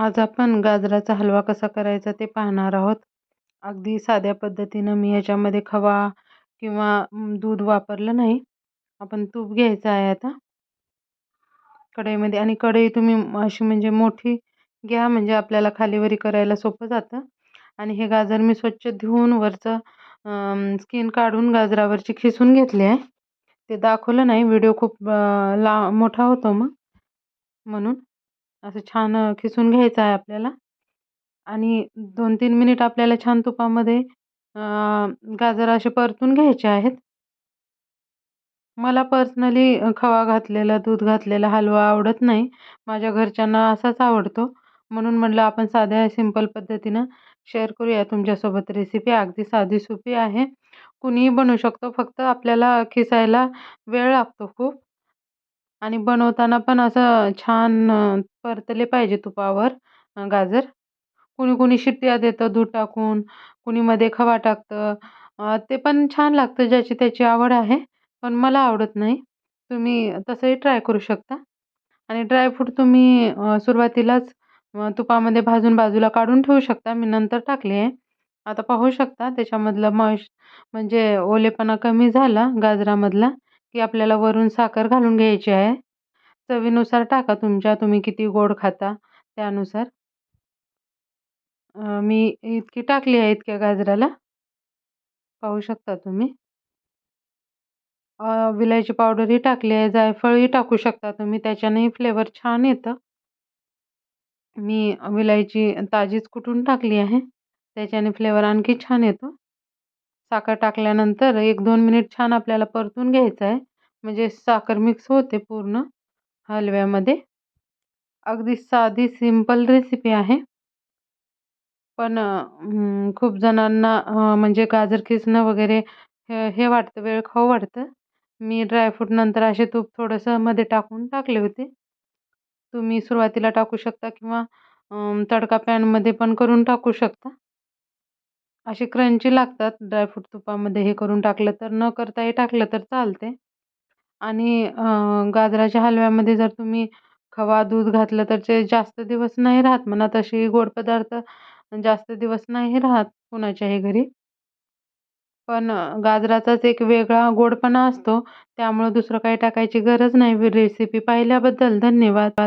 आज आपण गाजराचा हलवा कसा करायचा ते पाहणार आहोत. अगदी साध्या पद्धतीनं मी याच्यामध्ये खवा किंवा दूध वापरलं नाही. आपण तूप घ्यायचं आहे आता. कढईमध्ये आणि कढई तुम्ही अशी म्हणजे मोठी घ्या म्हणजे आपल्याला खालीवरी करायला सोपं जातं. आणि हे गाजर मी स्वच्छ धुवून वरचं स्किन काढून गाजरावरची खिसून घेतली आहे. ते दाखवलं नाही व्हिडिओ खूप ला मोठा होतो मग. म्हणून असं छान खिसून घ्यायचं आहे आपल्याला. आणि दोन तीन मिनिट आपल्याला छान तुपामध्ये गाजर असे परतून घ्यायचे आहेत. मला पर्सनली खवा घातलेला दूध घातलेला हलवा आवडत नाही. माझ्या घरच्यांना असाच आवडतो. म्हणून म्हटलं आपण साध्या सिंपल पद्धतीनं शेअर करूया. तुमच्यासोबत रेसिपी अगदी साधी सोपी आहे. कुणीही बनवू शकतो. फक्त आपल्याला खिसायला वेळ लागतो खूप. आणि बनवताना पण असं छान परतले पाहिजे तुपावर गाजर. कुणी कुणी शिट्ट्या देतं दूध टाकून कुणी मध्ये खवा टाकतं. ते पण छान लागतं ज्याची त्याची आवड आहे पण मला आवडत नाही. तुम्ही तसंही ट्राय करू शकता. आणि ड्रायफ्रूट तुम्ही सुरुवातीलाच तुपामध्ये भाजून बाजूला काढून ठेवू शकता. मी नंतर टाकले आहे. आता पाहू शकता त्याच्यामधलं मॉइश म्हणजे ओलेपणा कमी झाला गाजरामधला. की आपल्याला वरून साखर घालून घ्यायची आहे. चवीनुसार टाका तुमच्या तुम्ही किती गोड खाता त्यानुसार. मी इतकी टाकली आहे इतक्या गाजराला. पाहू शकता तुम्ही. विलायची पावडरही टाकली आहे जायफळही टाकू शकता तुम्ही त्याच्यानेही फ्लेवर छान येतं. मी विलायची ताजीच कुटून टाकली आहे त्याच्याने फ्लेवर आणखी छान येतो. साखर टाकल्यानंतर एक दोन मिनिट छान आपल्याला परतून घ्यायचं आहे म्हणजे साखर मिक्स होते पूर्ण हलव्यामध्ये. अगदी साधी सिंपल रेसिपी आहे. पण खूप जणांना म्हणजे गाजर किसणं वगैरे हे हे वाटतं वेळ खाऊ वाटतं. मी ड्रायफ्रूट नंतर असे तूप थोडंसं मध्ये टाकून टाकले होते. तुम्ही सुरुवातीला टाकू शकता किंवा तडका पॅनमध्ये पण करून टाकू शकता. असे क्रंची लागतात ड्रायफ्रूट तुपामध्ये हे करून टाकलं तर न करताही टाकलं तर चालते. आणि गाजराच्या हलव्यामध्ये जर तुम्ही खवा दूध घातलं तर ते जास्त दिवस नाही राहत म्हणा तशी गोड पदार्थ जास्त दिवस नाही राहत कुणाच्याही घरी. पण गाजराचाच एक वेगळा गोडपणा असतो. त्यामुळं दुसरं काही टाकायची गरज नाही. रेसिपी पाहिल्याबद्दल धन्यवाद.